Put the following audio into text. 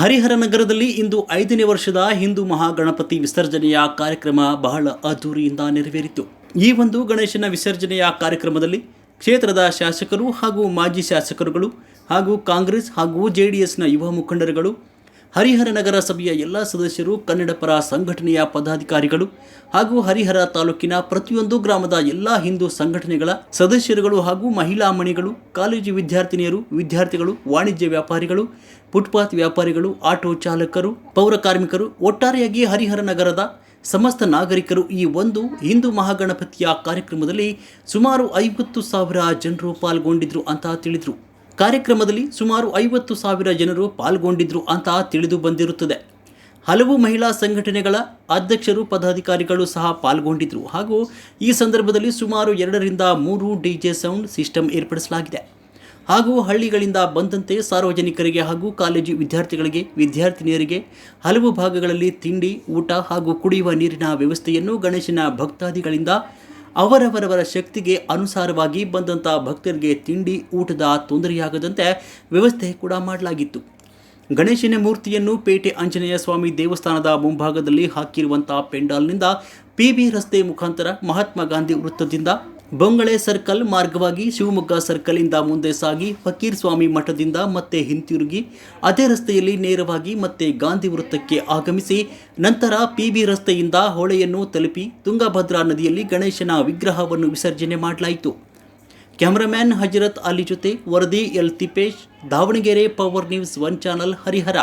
ಹರಿಹರ ನಗರದಲ್ಲಿ ಇಂದು ಐದನೇ ವರ್ಷದ ಹಿಂದೂ ಮಹಾಗಣಪತಿ ವಿಸರ್ಜನೆಯ ಕಾರ್ಯಕ್ರಮ ಬಹಳ ಅದ್ದೂರಿಯಿಂದ ನೆರವೇರಿತು. ಈ ಒಂದು ಗಣೇಶನ ವಿಸರ್ಜನೆಯ ಕಾರ್ಯಕ್ರಮದಲ್ಲಿ ಕ್ಷೇತ್ರದ ಶಾಸಕರು ಹಾಗೂ ಮಾಜಿ ಶಾಸಕರುಗಳು ಹಾಗೂ ಕಾಂಗ್ರೆಸ್ ಹಾಗೂ ಜೆ ಡಿ ಯುವ ಮುಖಂಡರುಗಳು ಹರಿಹರ ನಗರ ಸಭೆಯ ಎಲ್ಲ ಸದಸ್ಯರು ಕನ್ನಡ ಪರ ಸಂಘಟನೆಯ ಪದಾಧಿಕಾರಿಗಳು ಹಾಗೂ ಹರಿಹರ ತಾಲೂಕಿನ ಪ್ರತಿಯೊಂದು ಗ್ರಾಮದ ಎಲ್ಲ ಹಿಂದೂ ಸಂಘಟನೆಗಳ ಸದಸ್ಯರುಗಳು ಹಾಗೂ ಮಹಿಳಾ ಮಣಿಗಳು, ಕಾಲೇಜು ವಿದ್ಯಾರ್ಥಿನಿಯರು, ವಿದ್ಯಾರ್ಥಿಗಳು, ವಾಣಿಜ್ಯ ವ್ಯಾಪಾರಿಗಳು, ಫುಟ್ಪಾತ್ ವ್ಯಾಪಾರಿಗಳು, ಆಟೋ ಚಾಲಕರು, ಪೌರ ಕಾರ್ಮಿಕರು, ಒಟ್ಟಾರೆಯಾಗಿ ಹರಿಹರ ನಗರದ ಸಮಸ್ತ ನಾಗರಿಕರು ಈ ಒಂದು ಹಿಂದೂ ಮಹಾಗಣಪತಿಯ ಕಾರ್ಯಕ್ರಮದಲ್ಲಿ ಸುಮಾರು ಐವತ್ತು ಸಾವಿರ ಜನರು ಪಾಲ್ಗೊಂಡಿದ್ರು ಅಂತ ತಿಳಿದ್ರು. ಕಾರ್ಯಕ್ರಮದಲ್ಲಿ ಸುಮಾರು ಐವತ್ತು ಸಾವಿರ ಜನರು ಪಾಲ್ಗೊಂಡಿದ್ರು ಅಂತ ತಿಳಿದು ಬಂದಿರುತ್ತದೆ. ಹಲವು ಮಹಿಳಾ ಸಂಘಟನೆಗಳ ಅಧ್ಯಕ್ಷರು, ಪದಾಧಿಕಾರಿಗಳು ಸಹ ಪಾಲ್ಗೊಂಡಿದ್ರು ಹಾಗೂ ಈ ಸಂದರ್ಭದಲ್ಲಿ ಸುಮಾರು ಎರಡರಿಂದ ಮೂರು ಡಿಜೆ ಸೌಂಡ್ ಸಿಸ್ಟಮ್ ಏರ್ಪಡಿಸಲಾಗಿದೆ. ಹಾಗೂ ಹಳ್ಳಿಗಳಿಂದ ಬಂದಂತೆ ಸಾರ್ವಜನಿಕರಿಗೆ ಹಾಗೂ ಕಾಲೇಜು ವಿದ್ಯಾರ್ಥಿಗಳಿಗೆ, ವಿದ್ಯಾರ್ಥಿನಿಯರಿಗೆ ಹಲವು ಭಾಗಗಳಲ್ಲಿ ತಿಂಡಿ, ಊಟ ಹಾಗೂ ಕುಡಿಯುವ ನೀರಿನ ವ್ಯವಸ್ಥೆಯನ್ನು ಗಣೇಶನ ಭಕ್ತಾದಿಗಳಿಂದ ಅವರವರವರ ಶಕ್ತಿಗೆ ಅನುಸಾರವಾಗಿ ಬಂದಂಥ ಭಕ್ತರಿಗೆ ತಿಂಡಿ, ಊಟದ ತೊಂದರೆಯಾಗದಂತೆ ವ್ಯವಸ್ಥೆ ಕೂಡ ಮಾಡಲಾಗಿತ್ತು. ಗಣೇಶನ ಮೂರ್ತಿಯನ್ನು ಪೇಟೆ ಆಂಜನೇಯ ಸ್ವಾಮಿ ದೇವಸ್ಥಾನದ ಮುಂಭಾಗದಲ್ಲಿ ಹಾಕಿರುವಂಥ ಪೆಂಡಾಲ್ನಿಂದ ಪಿ ಬಿ ರಸ್ತೆ ಮುಖಾಂತರ ಮಹಾತ್ಮ ಗಾಂಧಿ ವೃತ್ತದಿಂದ ಬೊಂಗಳೆ ಸರ್ಕಲ್ ಮಾರ್ಗವಾಗಿ ಶಿವಮೊಗ್ಗ ಸರ್ಕಲ್ನಿಂದ ಮುಂದೆ ಸಾಗಿ ಫಕೀರ್ ಸ್ವಾಮಿ ಮಠದಿಂದ ಮತ್ತೆ ಹಿಂತಿರುಗಿ ಅದೇ ರಸ್ತೆಯಲ್ಲಿ ನೇರವಾಗಿ ಮತ್ತೆ ಗಾಂಧಿ ವೃತ್ತಕ್ಕೆ ಆಗಮಿಸಿ ನಂತರ ಪಿ ಬಿ ರಸ್ತೆಯಿಂದ ಹೊಳೆಯನ್ನು ತಲುಪಿ ತುಂಗಭದ್ರಾ ನದಿಯಲ್ಲಿ ಗಣೇಶನ ವಿಗ್ರಹವನ್ನು ವಿಸರ್ಜನೆ ಮಾಡಲಾಯಿತು. ಕ್ಯಾಮರಾಮ್ಯಾನ್ ಹಜರತ್ ಅಲಿ ಜೊತೆ ವರದಿ L Tipesh Davanagere power news one channel Harihara.